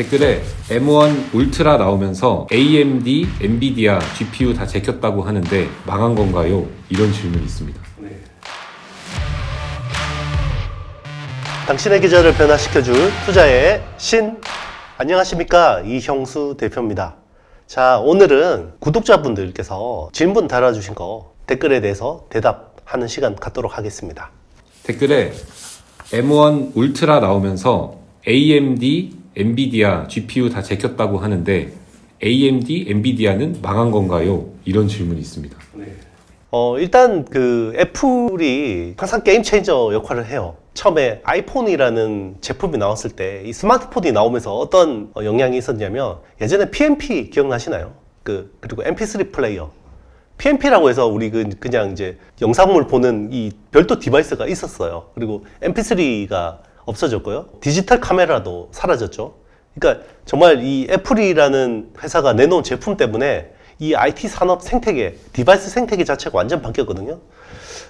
댓글에 M1 울트라 나오면서 AMD, 엔비디아, GPU 다 제꼈다고 하는데 망한 건가요? 이런 질문이 있습니다. 당신의 계좌를 변화시켜줄 투자의 신. 안녕하십니까. 이형수 대표입니다. 자, 오늘은 구독자분들께서 질문 달아주신 거 댓글에 대해서 대답하는 시간 갖도록 하겠습니다. 댓글에 M1 울트라 나오면서 AMD, 엔비디아, GPU 다 제꼈다고 하는데 AMD, 엔비디아는 망한 건가요? 이런 질문이 있습니다. 어, 일단 그 애플이 항상 게임 체인저 역할을 해요. 처음에 아이폰이라는 제품이 나왔을 때 이 스마트폰이 나오면서 어떤 어, 영향이 있었냐면 예전에 PMP 기억나시나요? 그 그리고 MP3 플레이어. PMP라고 해서 우리 그 그냥 이제 영상물 보는 이 별도 디바이스가 있었어요. 그리고 MP3가 없어졌고요. 디지털 카메라도 사라졌죠. 그러니까 정말 이 애플이라는 회사가 내놓은 제품 때문에 이 IT 산업 생태계, 디바이스 생태계 자체가 완전 바뀌었거든요.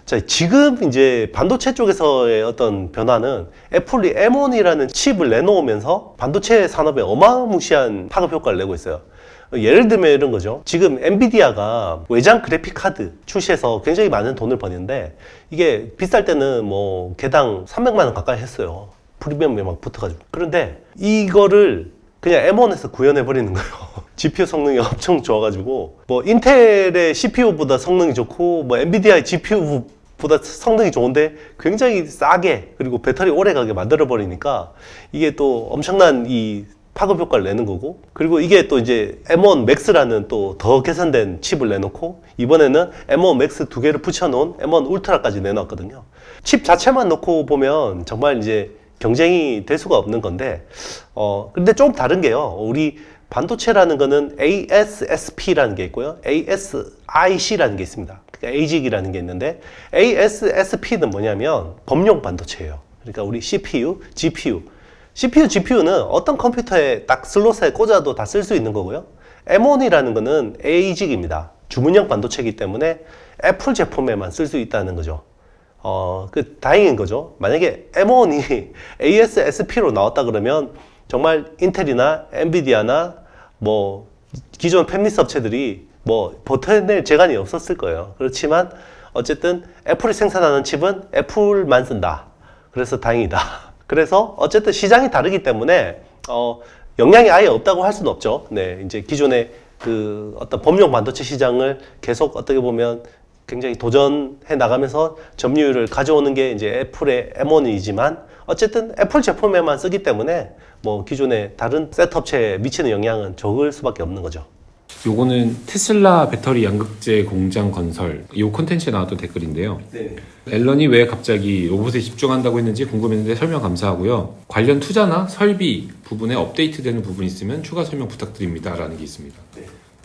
자, 지금 이제 반도체 쪽에서의 어떤 변화는 애플이 M1이라는 칩을 내놓으면서 반도체 산업에 어마무시한 파급 효과를 내고 있어요. 예를 들면 이런 거죠. 지금 엔비디아가 외장 그래픽 카드 출시해서 굉장히 많은 돈을 버는데 이게 비쌀 때는 뭐 개당 300만 원 가까이 했어요. 프리미엄에 막 붙어가지고. 그런데 이거를 그냥 M1에서 구현해 버리는 거예요. GPU 성능이 엄청 좋아가지고 뭐 인텔의 CPU보다 성능이 좋고 뭐 엔비디아의 GPU보다 성능이 좋은데 굉장히 싸게 그리고 배터리 오래 가게 만들어 버리니까 이게 또 엄청난 이 파급 효과를 내는 거고 그리고 이게 또 이제 M1 Max라는 또 더 개선된 칩을 내놓고 이번에는 M1 Max 두 개를 붙여놓은 M1 울트라까지 내놨거든요. 칩 자체만 놓고 보면 정말 이제 경쟁이 될 수가 없는 건데 어 근데 좀 다른 게요. 우리 반도체라는 거는 ASSP라는 게 있고요. ASIC라는 게 있습니다. 그러니까 ASIC이라는 게 있는데 ASSP는 뭐냐면 범용 반도체예요. 그러니까 우리 CPU, GPU CPU, GPU는 어떤 컴퓨터에 딱 슬롯에 꽂아도 다 쓸 수 있는 거고요. M1이라는 거는 ASIC입니다. 주문형 반도체이기 때문에 애플 제품에만 쓸 수 있다는 거죠. 어, 그 다행인 거죠. 만약에 M1이 ASSP로 나왔다 그러면 정말 인텔이나 엔비디아나 뭐 기존 팹리스 업체들이 뭐 버텨낼 재간이 없었을 거예요. 그렇지만 어쨌든 애플이 생산하는 칩은 애플만 쓴다. 그래서 다행이다. 그래서 어쨌든 시장이 다르기 때문에 어, 영향이 아예 없다고 할 수는 없죠. 네, 이제 기존의 그 어떤 범용 반도체 시장을 계속 어떻게 보면 굉장히 도전해 나가면서 점유율을 가져오는 게 이제 애플의 M1이지만 어쨌든 애플 제품에만 쓰기 때문에 뭐 기존의 다른 셋업체에 미치는 영향은 적을 수밖에 없는 거죠. 요거는 테슬라 배터리 양극재 공장 건설 이 콘텐츠에 나왔던 댓글인데요. 네. 앨런이 왜 갑자기 로봇에 집중한다고 했는지 궁금했는데 설명 감사하고요. 관련 투자나 설비 부분에 업데이트되는 부분이 있으면 추가 설명 부탁드립니다라는 게 있습니다.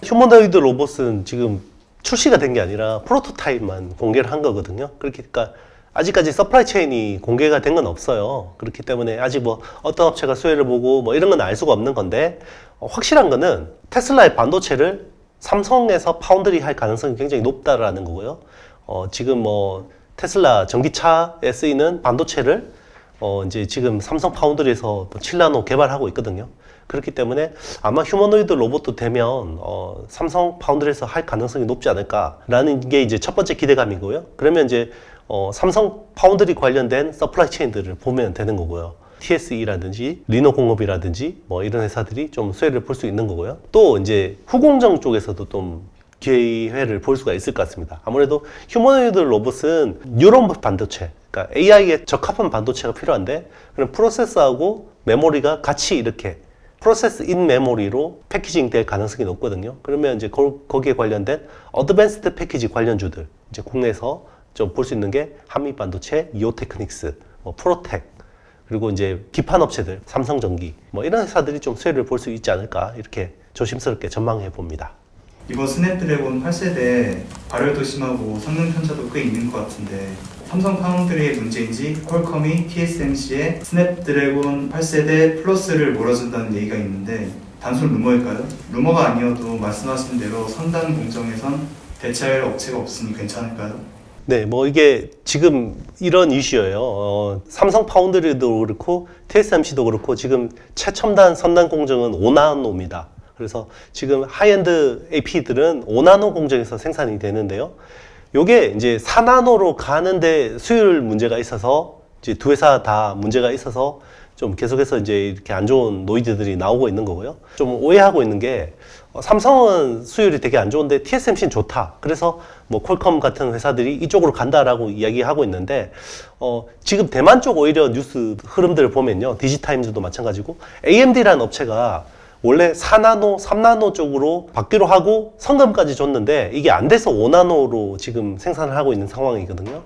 휴머노이드 로봇은 지금 출시가 된 게 아니라 프로토타입만 공개를 한 거거든요. 그러니까 아직까지 서플라이 체인이 공개가 된 건 없어요. 그렇기 때문에 아직 뭐 어떤 업체가 수혜를 보고 뭐 이런 건 알 수가 없는 건데 어, 확실한 거는 테슬라의 반도체를 삼성에서 파운드리 할 가능성이 굉장히 높다라는 거고요. 어, 지금 뭐 테슬라 전기차에 쓰이는 반도체를 어, 이제 지금 삼성 파운드리에서 또 7나노 개발하고 있거든요. 그렇기 때문에 아마 휴머노이드 로봇도 되면 어, 삼성 파운드리에서 할 가능성이 높지 않을까라는 게 이제 첫 번째 기대감이고요. 그러면 이제 어, 삼성 파운드리 관련된 서플라이 체인들을 보면 되는 거고요. TSE라든지 리노 공업이라든지 뭐 이런 회사들이 좀 수혜를 볼 수 있는 거고요. 또 이제 후공정 쪽에서도 좀 기회를 볼 수가 있을 것 같습니다. 아무래도 휴머노이드 로봇은 뉴런 반도체, 그러니까 AI에 적합한 반도체가 필요한데 그런 프로세서하고 메모리가 같이 이렇게 프로세스 인 메모리로 패키징 될 가능성이 높거든요. 그러면 이제 거, 기에 관련된 어드밴스드 패키지 관련주들 이제 국내에서 좀 볼 수 있는 게 한미 반도체, 이오테크닉스, 뭐 프로텍 그리고 이제 기판 업체들, 삼성전기 뭐 이런 회사들이 좀 수혜를 볼 수 있지 않을까 이렇게 조심스럽게 전망해 봅니다. 이번 스냅드래곤 8세대 발열도 심하고 성능 편차도 꽤 있는 것 같은데 삼성 파운드리의 문제인지 퀄컴이 TSMC에 스냅드래곤 8세대 플러스를 몰아준다는 얘기가 있는데 단순 루머일까요? 루머가 아니어도 말씀하신 대로 선단 공정에선 대체할 업체가 없으니 괜찮을까요? 네, 뭐 이게 지금 이런 이슈예요. 어, 삼성 파운드리도 그렇고 TSMC도 그렇고 지금 최첨단 선단 공정은 5나노입니다. 그래서 지금 하이엔드 AP들은 5나노 공정에서 생산이 되는데요. 요게 이제 4나노로 가는데 수율 문제가 있어서 이제 두 회사 다 문제가 있어서 좀 계속해서 이제 이렇게 안 좋은 노이즈들이 나오고 있는 거고요. 좀 오해하고 있는 게 어, 삼성은 수율이 되게 안 좋은데 TSMC는 좋다. 그래서 뭐 퀄컴 같은 회사들이 이쪽으로 간다라고 이야기하고 있는데 어, 지금 대만 쪽 오히려 뉴스 흐름들을 보면요. 디지타임즈도 마찬가지고 AMD라는 업체가 원래 4나노, 3나노 쪽으로 받기로 하고 성금까지 줬는데 이게 안 돼서 5나노로 지금 생산을 하고 있는 상황이거든요.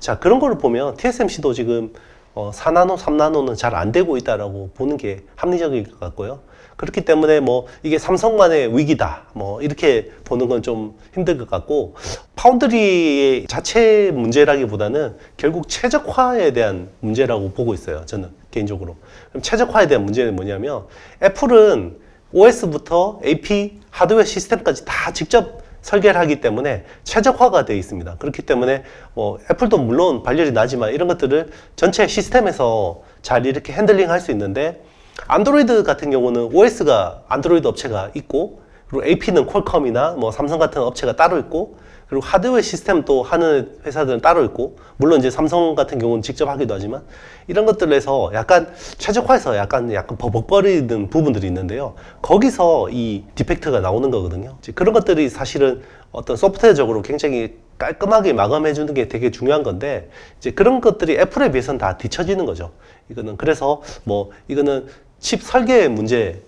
자, 그런 거를 보면 TSMC도 지금 어, 4나노, 3나노는 잘 안 되고 있다라고 보는 게 합리적일 것 같고요. 그렇기 때문에 뭐 이게 삼성만의 위기다. 뭐 이렇게 보는 건 좀 힘들 것 같고 파운드리 자체 문제라기보다는 결국 최적화에 대한 문제라고 보고 있어요. 저는 개인적으로. 그럼 최적화에 대한 문제는 뭐냐면 애플은 OS부터 AP 하드웨어 시스템까지 다 직접 설계를 하기 때문에 최적화가 되어 있습니다. 그렇기 때문에 뭐 애플도 물론 발열이 나지만 이런 것들을 전체 시스템에서 잘 이렇게 핸들링 할 수 있는데 안드로이드 같은 경우는 OS가 안드로이드 업체가 있고 그리고 AP는 퀄컴이나 뭐 삼성 같은 업체가 따로 있고 그리고 하드웨어 시스템 또 하는 회사들은 따로 있고 물론 이제 삼성 같은 경우는 직접 하기도 하지만 이런 것들에서 약간 최적화해서 약간 약간 버벅거리는 부분들이 있는데요. 거기서 이 디펙트가 나오는 거거든요. 그런 것들이 사실은 어떤 소프트웨어적으로 굉장히 깔끔하게 마감해 주는 게 되게 중요한 건데 이제 그런 것들이 애플에 비해서는 다 뒤처지는 거죠. 이거는 그래서 뭐 이거는 칩 설계 문제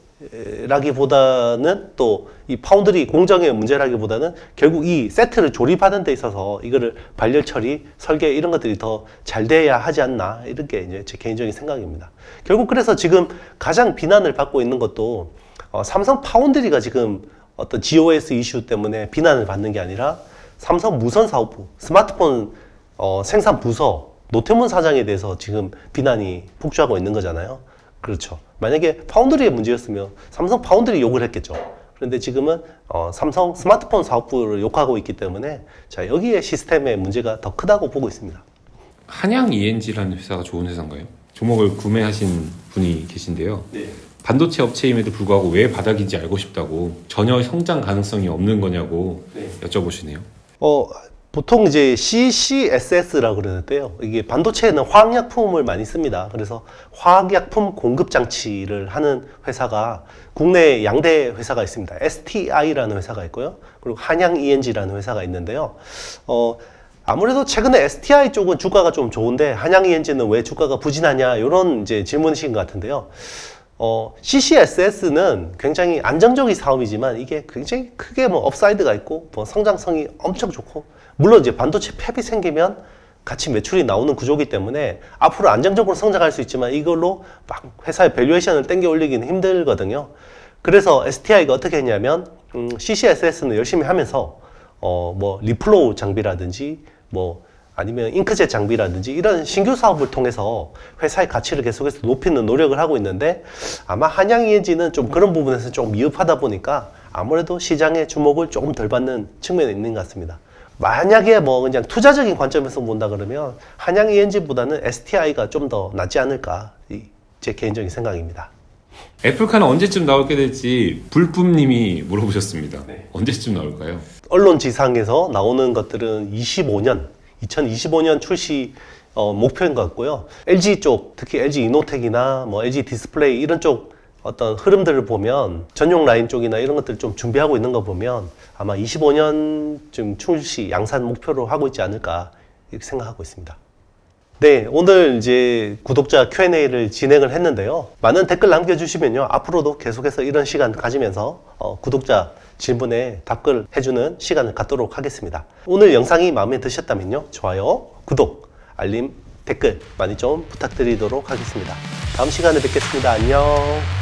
라기보다는 또 이 파운드리 공정의 문제라기보다는 결국 이 세트를 조립하는 데 있어서 이거를 발열 처리, 설계 이런 것들이 더 잘 돼야 하지 않나 이런 게 이제 제 개인적인 생각입니다. 결국 그래서 지금 가장 비난을 받고 있는 것도 어, 삼성 파운드리가 지금 어떤 GOS 이슈 때문에 비난을 받는 게 아니라 삼성 무선 사업부, 스마트폰 어, 생산 부서, 노태문 사장에 대해서 지금 비난이 폭주하고 있는 거잖아요. 그렇죠. 만약에 파운드리의 문제였으면 삼성 파운드리 욕을 했겠죠. 그런데 지금은 어, 삼성 스마트폰 사업부를 욕하고 있기 때문에 자 여기에 시스템의 문제가 더 크다고 보고 있습니다. 한양 ENG라는 회사가 좋은 회사인가요? 종목을 구매하신 분이 계신데요. 네. 반도체 업체임에도 불구하고 왜 바닥인지 알고 싶다고 전혀 성장 가능성이 없는 거냐고 네. 여쭤보시네요. 어, 보통 이제 CCSS라고 그러는데요. 이게 반도체에는 화학약품을 많이 씁니다. 그래서 화학약품 공급 장치를 하는 회사가 국내 양대 회사가 있습니다. STI라는 회사가 있고요. 그리고 한양 ENG라는 회사가 있는데요. 어, 아무래도 최근에 STI 쪽은 주가가 좀 좋은데 한양 ENG는 왜 주가가 부진하냐 이런 이제 질문이신 것 같은데요. 어, CCSS는 굉장히 안정적인 사업이지만 이게 굉장히 크게 뭐 업사이드가 있고 뭐 성장성이 엄청 좋고 물론 이제 반도체 팹이 생기면 같이 매출이 나오는 구조이기 때문에 앞으로 안정적으로 성장할 수 있지만 이걸로 막 회사의 밸류에이션을 땡겨 올리기는 힘들거든요. 그래서 STI가 어떻게 했냐면 음, CCSS는 열심히 하면서 어, 뭐 리플로우 장비라든지 뭐 아니면 잉크젯 장비라든지 이런 신규 사업을 통해서 회사의 가치를 계속해서 높이는 노력을 하고 있는데 아마 한양 ENG는 좀 그런 부분에서 좀 미흡하다 보니까 아무래도 시장의 주목을 조금 덜 받는 측면이 있는 것 같습니다. 만약에 뭐 그냥 투자적인 관점에서 본다 그러면 한양 ENG보다는 STI가 좀 더 낫지 않을까 이제 개인적인 생각입니다. 애플카는 언제쯤 나올게 될지 불뿜님이 물어보셨습니다. 네. 언제쯤 나올까요? 언론 지상에서 나오는 것들은 25년, 2025년 출시 어, 목표인 것 같고요. LG 쪽, 특히 LG 이노텍이나 뭐 LG 디스플레이 이런 쪽 어떤 흐름들을 보면 전용 라인 쪽이나 이런 것들 좀 준비하고 있는 거 보면 아마 25년쯤 출시 양산 목표로 하고 있지 않을까 이렇게 생각하고 있습니다. 네, 오늘 이제 구독자 Q&A를 진행을 했는데요. 많은 댓글 남겨주시면요. 앞으로도 계속해서 이런 시간 가지면서 어, 구독자 질문에 답글 해주는 시간을 갖도록 하겠습니다. 오늘 영상이 마음에 드셨다면요. 좋아요, 구독, 알림, 댓글 많이 좀 부탁드리도록 하겠습니다. 다음 시간에 뵙겠습니다. 안녕.